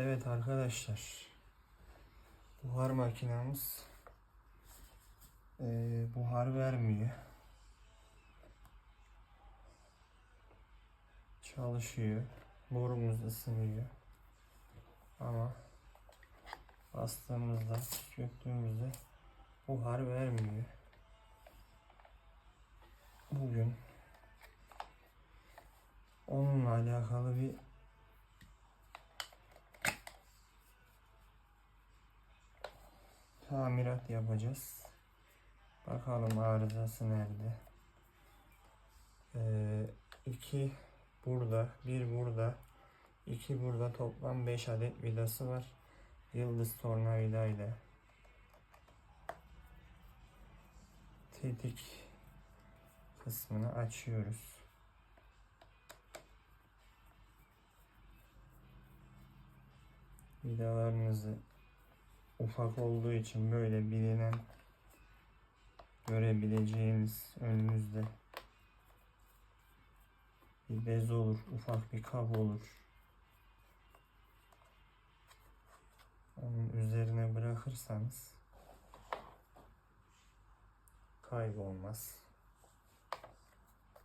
Evet arkadaşlar. Buhar makinamız eee, buhar vermiyor. Çalışıyor. Borumuz ısınıyor. Ama bastığımızda, söktüğümüzde buhar vermiyor. Bugün onunla alakalı bir tamirat yapacağız. Bakalım arızası nerede. Ee, iki burada, bir burada, iki burada toplam 5 adet vidası var. Yıldız tornavida ile tetik kısmını açıyoruz. Vidalarınızı ufak olduğu için böyle bilinen görebileceğiniz önünüzde bir bez olur, ufak bir kap olur. Onun üzerine bırakırsanız kaybolmaz.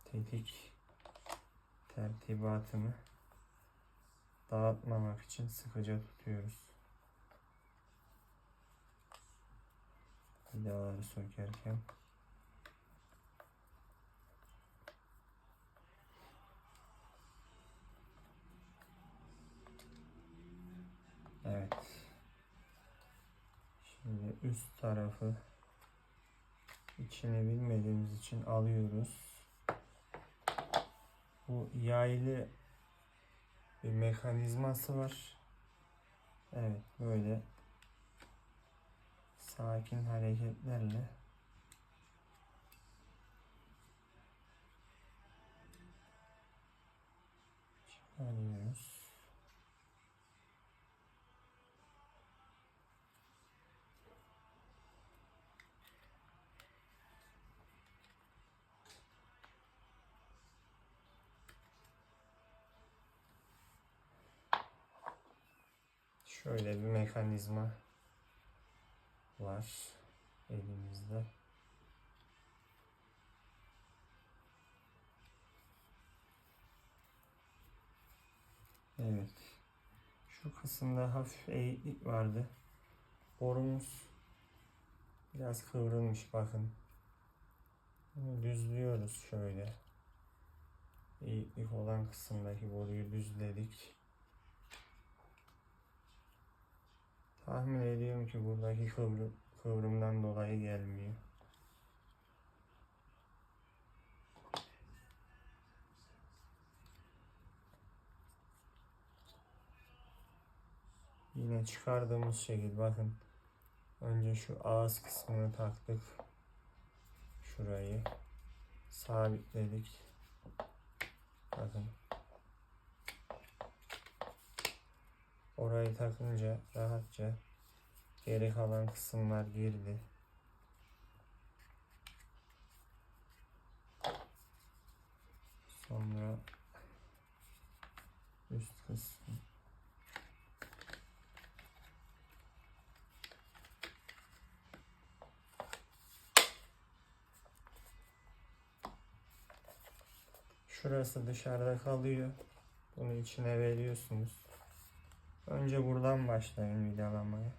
Tetik tertibatını dağıtmamak için sıkıca tutuyoruz. Vidaları sökerken Evet. Şimdi üst tarafı içini bilmediğimiz için alıyoruz. Bu yaylı bir mekanizması var. Evet böyle sakin hareketlerle çıkarıyoruz. Şöyle bir mekanizma var elimizde. Evet. Şu kısımda hafif eğiklik vardı. Borumuz biraz kıvrılmış bakın. Bunu düzlüyoruz şöyle. Eğiklik olan kısımdaki boruyu düzledik. Tahmin ediyorum ki buradaki kıvrım, kıvrımdan dolayı gelmiyor. Yine çıkardığımız şekil bakın. Önce şu ağız kısmını taktık. Şurayı sabitledik. Bakın. Orayı takınca rahatça geri kalan kısımlar girdi. Sonra üst kısmı Şurası dışarıda kalıyor. Bunu içine veriyorsunuz. Önce buradan başlayın vidalamaya.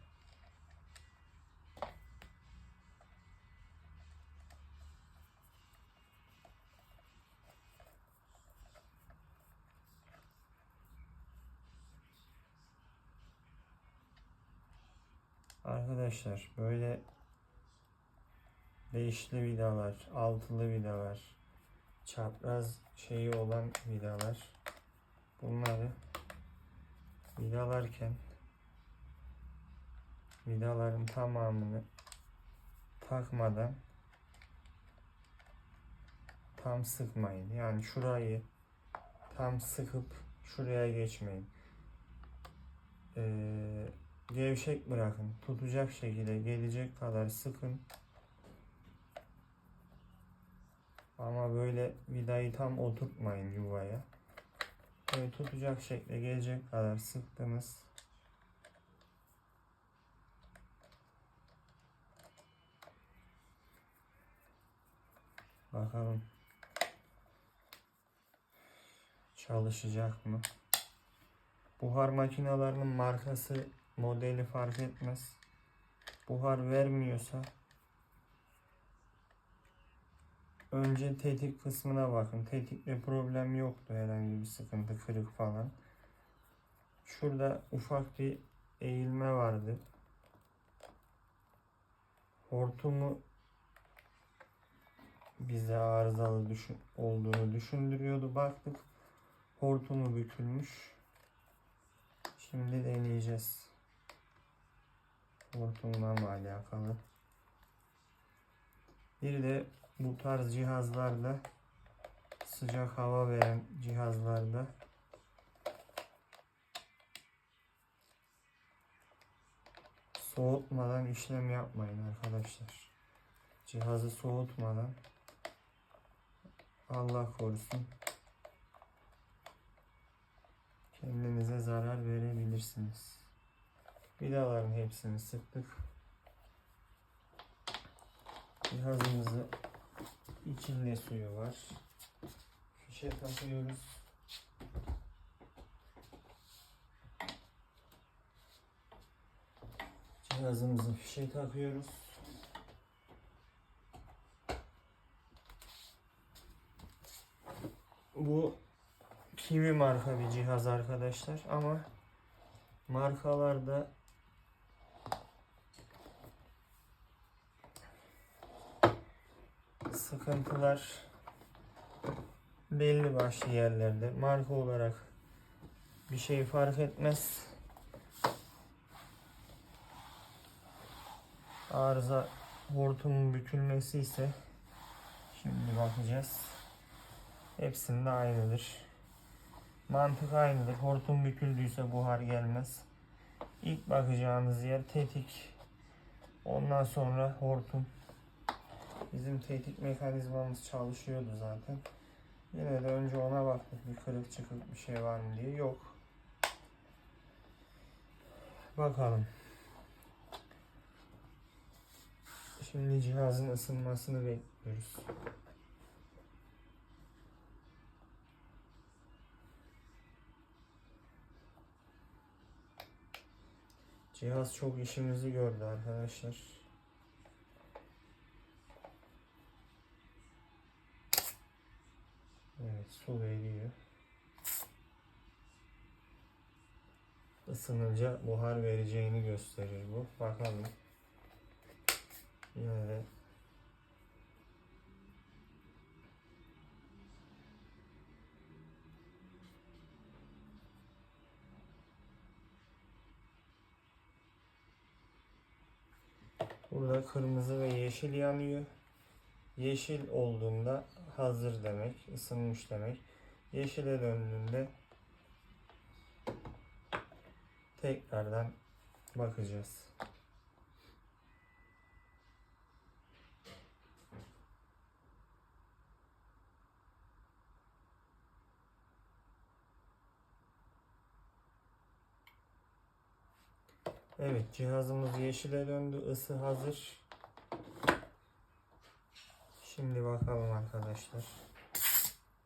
Arkadaşlar böyle beşli vidalar, altılı vidalar, çapraz şeyi olan vidalar bunları vidalarken vidaların tamamını takmadan tam sıkmayın. Yani şurayı tam sıkıp şuraya geçmeyin. Ee, gevşek bırakın. Tutacak şekilde gelecek kadar sıkın. Ama böyle vidayı tam oturtmayın yuvaya şöyle tutacak şekle gelecek kadar sıktınız. Bakalım çalışacak mı? Buhar makinalarının markası modeli fark etmez. Buhar vermiyorsa önce tetik kısmına bakın. Tetikte problem yoktu herhangi bir sıkıntı, kırık falan. Şurada ufak bir eğilme vardı. Hortumu bize arızalı düşün, olduğunu düşündürüyordu. Baktık hortumu bükülmüş. Şimdi deneyeceğiz. Hortumla mı alakalı? Bir de bu tarz cihazlarda sıcak hava veren cihazlarda soğutmadan işlem yapmayın arkadaşlar. Cihazı soğutmadan Allah korusun kendinize zarar verebilirsiniz. Vidaların hepsini sıktık. Cihazımızı içinde suyu var. Fişe takıyoruz. Cihazımızı fişe takıyoruz. Bu Kiwi marka bir cihaz arkadaşlar ama markalarda sıkıntılar belli başlı yerlerde marka olarak bir şey fark etmez. Arıza hortumun bükülmesi ise şimdi bakacağız. Hepsinde aynıdır. Mantık aynıdır. Hortum büküldüyse buhar gelmez. İlk bakacağınız yer tetik. Ondan sonra hortum. Bizim tetik mekanizmamız çalışıyordu zaten. Yine de önce ona baktık bir kırık çıkık bir şey var mı diye. Yok. Bakalım. Şimdi cihazın ısınmasını bekliyoruz. Cihaz çok işimizi gördü arkadaşlar. Evet su veriyor. Isınınca buhar vereceğini gösterir bu. Bakalım. De Burada kırmızı ve yeşil yanıyor. Yeşil olduğunda hazır demek, ısınmış demek. Yeşile döndüğünde tekrardan bakacağız. Evet cihazımız yeşile döndü. Isı hazır. Şimdi bakalım arkadaşlar.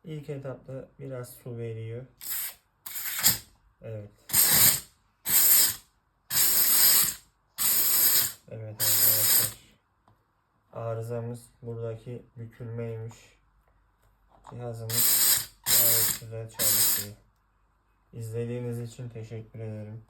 İlk etapta biraz su veriyor. Evet. Evet arkadaşlar. Arızamız buradaki bükülmeymiş. Cihazımız gayet güzel çalışıyor. İzlediğiniz için teşekkür ederim.